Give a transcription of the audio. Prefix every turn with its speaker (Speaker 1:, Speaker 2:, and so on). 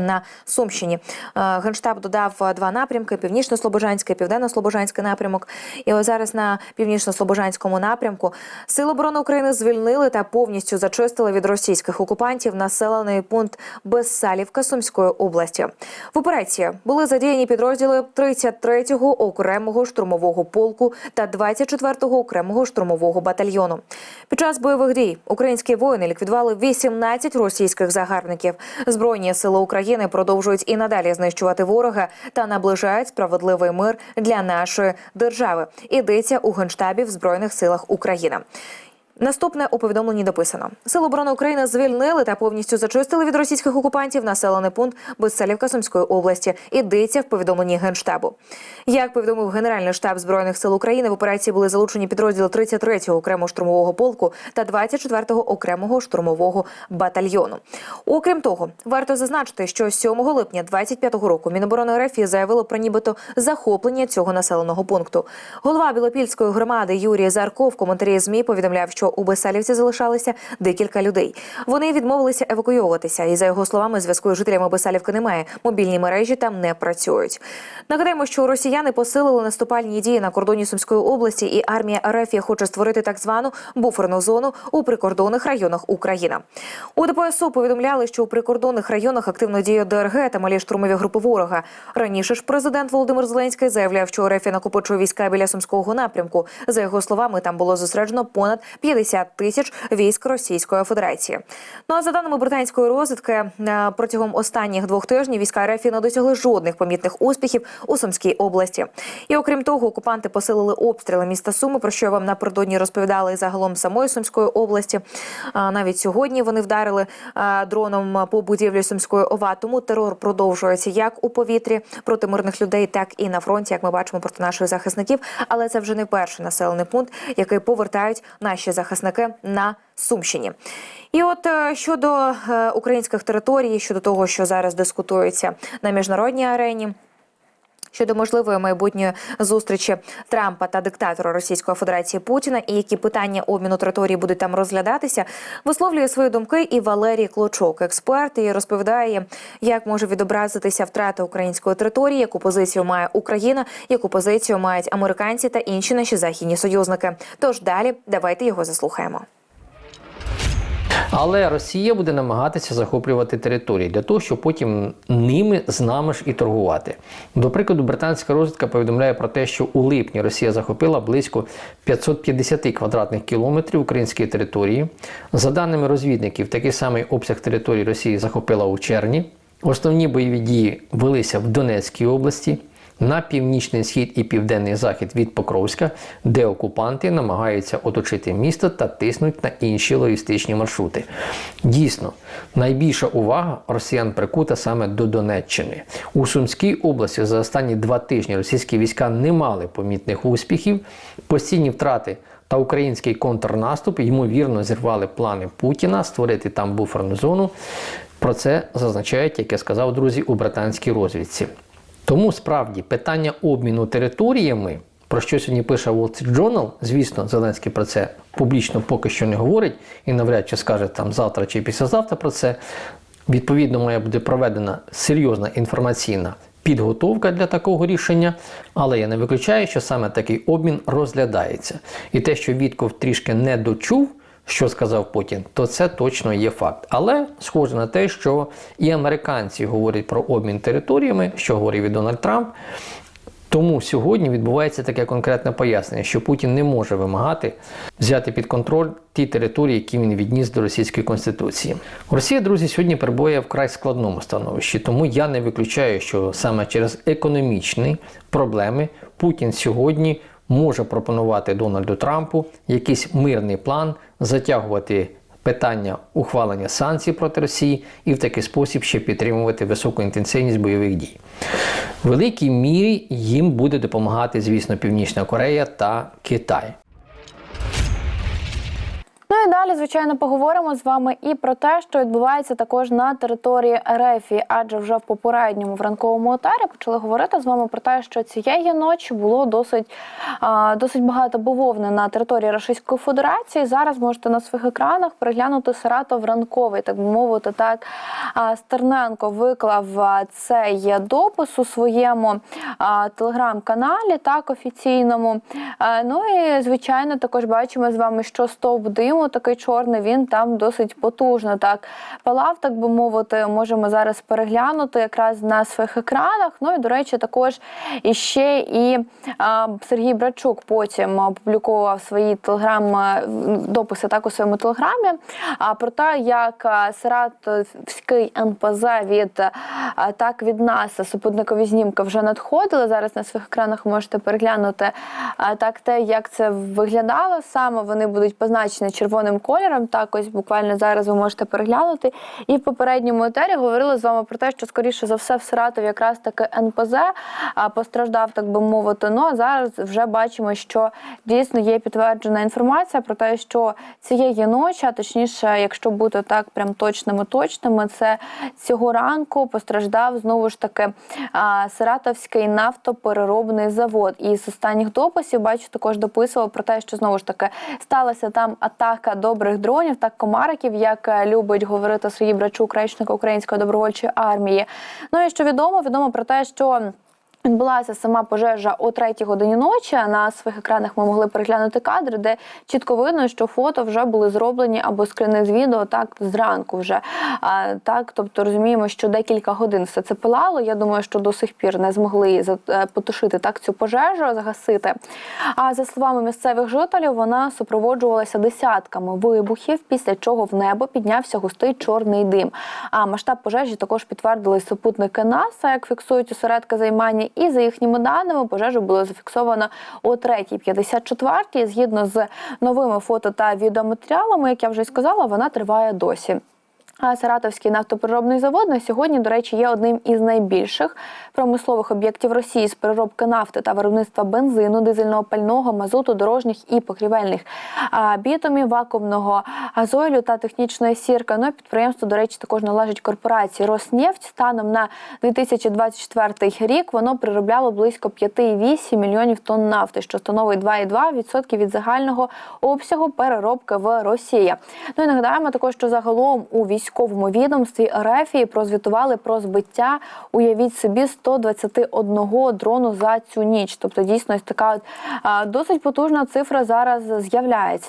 Speaker 1: На Сумщині Е, генштаб додав два напрямки: північно-слобожанський, південно-слобожанський напрямок. І ось зараз на північно-слобожанському напрямку Сили оборони України звільнили та повністю зачистили від російських окупантів населений пункт Безсалівка Сумської області. В операції були задіяні підрозділи 33-го окремого штурмового полку та 24-го окремого штурмового батальйону. Під час бойових дій українські воїни ліквідували 18 російських загарбників. Збройні сили України продовжують і надалі знищувати ворога та наближають справедливий мир для нашої держави. Ідеться у генштабі в збройних силах України. Наступне у повідомленні дописано: Сили оборони України звільнили та повністю зачистили від російських окупантів населений пункт Безселівка Сумської області. Ідеться в повідомленні генштабу. Як повідомив Генеральний штаб збройних сил України, в операції були залучені підрозділи 33-го окремого штурмового полку та 24-го окремого штурмового батальйону. Окрім того, варто зазначити, що 7 липня 25-го року Міноборони РФ заявило про нібито захоплення цього населеного пункту. Голова Білопільської громади Юрій Зарков в коментарі змі повідомляв, що у Бесалівці залишалося декілька людей. Вони відмовилися евакуйовуватися, і за його словами, зв'язку з жителями Бесалівки немає. Мобільні мережі там не працюють. Нагадаємо, що росіяни посилили наступальні дії на кордоні Сумської області, і армія РФ хоче створити так звану буферну зону у прикордонних районах України. У ДПСУ повідомляли, що у прикордонних районах активно діє ДРГ та малі штурмові групи ворога. Раніше ж президент Володимир Зеленський заявляв, що РФ накопичує війська біля сумського напрямку. За його словами, там було зосереджено понад 50 тисяч військ Російської Федерації. Ну а за даними британської розвідки, е, протягом останніх двох тижнів війська РФ не досягли жодних помітних успіхів у Сумській області. І окрім того, окупанти посилили обстріли міста Суми, про що вам напередодні розповідали загалом самої Сумської області. Навіть сьогодні вони вдарили дроном по будівлі Сумської ОВА. Тому терор продовжується як у повітрі проти мирних людей, так і на фронті, як ми бачимо проти наших захисників. Але це вже не перший населений пункт, який повертають наші захисники на Сумщині. І от е, щодо е, українських територій, щодо того, що зараз дискутується на міжнародній арені. Щодо можливої майбутньої зустрічі Трампа та диктатора Російської Федерації Путіна, і які питання обміну території будуть там розглядатися, висловлює свої думки і Валерій Клочок, експерт, і розповідає, як може відобразитися втрата української території, яку позицію має Україна, яку позицію мають американці та інші наші західні союзники. Тож далі давайте його заслухаємо.
Speaker 2: Але Росія буде намагатися захоплювати території для того, щоб потім ними з нами ж і торгувати. До прикладу, британська розвідка повідомляє про те, що у липні Росія захопила близько 550 квадратних кілометрів української території. За даними розвідників, такий самий обсяг території Росії захопила у червні. Основні бойові дії велися в Донецькій області. На північний схід і південний захід від Покровська, де окупанти намагаються оточити місто та тиснуть на інші логістичні маршрути. Дійсно, найбільша увага росіян прикута саме до Донеччини. У Сумській області за останні два тижні російські війська не мали помітних успіхів, постійні втрати. Та український контрнаступ ймовірно зірвали плани Путіна створити там буферну зону. Про це зазначають, як я сказав, друзі, у британській розвідці. Тому справді питання обміну територіями, про що сьогодні пише Wall Street Journal, звісно, Зеленський про це публічно поки що не говорить і навряд чи скаже там завтра чи післязавтра про це. Відповідно, має бути проведена серйозна інформаційна підготовка для такого рішення, але я не виключаю, що саме такий обмін розглядається. І те, що Вітков трішки не дочув що сказав Путін, то це точно є факт. Але схоже на те, що і американці говорять про обмін територіями, що говорив і Дональд Трамп. Тому сьогодні відбувається таке конкретне пояснення, що Путін не може вимагати взяти під контроль ті території, які він відніс до російської конституції. Росія, друзі, сьогодні перебуває в край складному становищі, тому я не виключаю, що саме через економічні проблеми Путін сьогодні може пропонувати Дональду Трампу якийсь мирний план затягувати питання ухвалення санкцій проти Росії і в такий спосіб ще підтримувати високу інтенсивність бойових дій. В великій мірі їм буде допомагати, звісно, Північна Корея та Китай.
Speaker 3: Далі звичайно, поговоримо з вами і про те, що відбувається також на території РФ, адже вже в попередньому в ранковому етері почали говорити з вами про те, що цієї ночі було досить, досить багато бавовни на території Російської Федерації. Зараз можете на своїх екранах переглянути Саратов ранковий, так би мовити, так Стерненко виклав цей допис у своєму телеграм-каналі, так офіційному. Ну і звичайно, також бачимо з вами, що стовп диму такий чорний, він там досить потужно так палав, так би мовити. Можемо зараз переглянути якраз на своїх екранах. Ну і до речі, також іще і а, Сергій Брачук потім опублікував свої телеграм-дописи так у своєму телеграмі. А про те, як Саратовський НПЗ від а, так від нас супутникові знімки вже надходили. Зараз на своїх екранах можете переглянути так те, як це виглядало саме. Вони будуть позначені червоним кольором. Так, ось буквально зараз ви можете переглянути. І в попередньому етері говорили з вами про те, що скоріше за все в Саратові якраз таки НПЗ постраждав, так би мовити. Ну а зараз вже бачимо, що дійсно є підтверджена інформація про те, що цієї ночі, а точніше, якщо бути так прям точними, точними, це цього ранку постраждав знову ж таки Саратовський нафтопереробний завод. І з останніх дописів бачу, також дописував про те, що знову ж таки сталася там атака добрих дронів, та комариків, як е, любить говорити Сергій Брачук, речник української добровольчої армії. Ну і що відомо, відомо про те, що. Відбулася сама пожежа о третій годині ночі. На своїх екранах ми могли переглянути кадри, де чітко видно, що фото вже були зроблені або скрини з відео так зранку. Вже а, так, тобто розуміємо, що декілька годин все це пилало. Я думаю, що до сих пір не змогли е, потушити так цю пожежу, загасити. А за словами місцевих жителів, вона супроводжувалася десятками вибухів, після чого в небо піднявся густий чорний дим. А масштаб пожежі також підтвердили супутники НАСА, як фіксують осередки займання. І за їхніми даними, пожежу було зафіксовано о 3.54. Згідно з новими фото та відеоматеріалами, як я вже сказала, вона триває досі. Саратовський нафтопереробний завод на сьогодні, до речі, є одним із найбільших промислових об'єктів Росії з переробки нафти та виробництва бензину, дизельного пального, мазуту, дорожніх і покрівельних а, бітумів, вакуумного газойлю та технічної сірки. Ну, підприємство, до речі, також належить корпорації Роснефть. Станом на 2024 рік воно переробляло близько 5,8 мільйонів тонн нафти, що становить 2,2% від загального обсягу переробки в Росії. Ну і нагадаємо також, що загалом у військовому відомстві Рефії прозвітували про збиття, уявіть собі, 121 дрону за цю ніч. Тобто, дійсно, така досить потужна цифра зараз з'являється.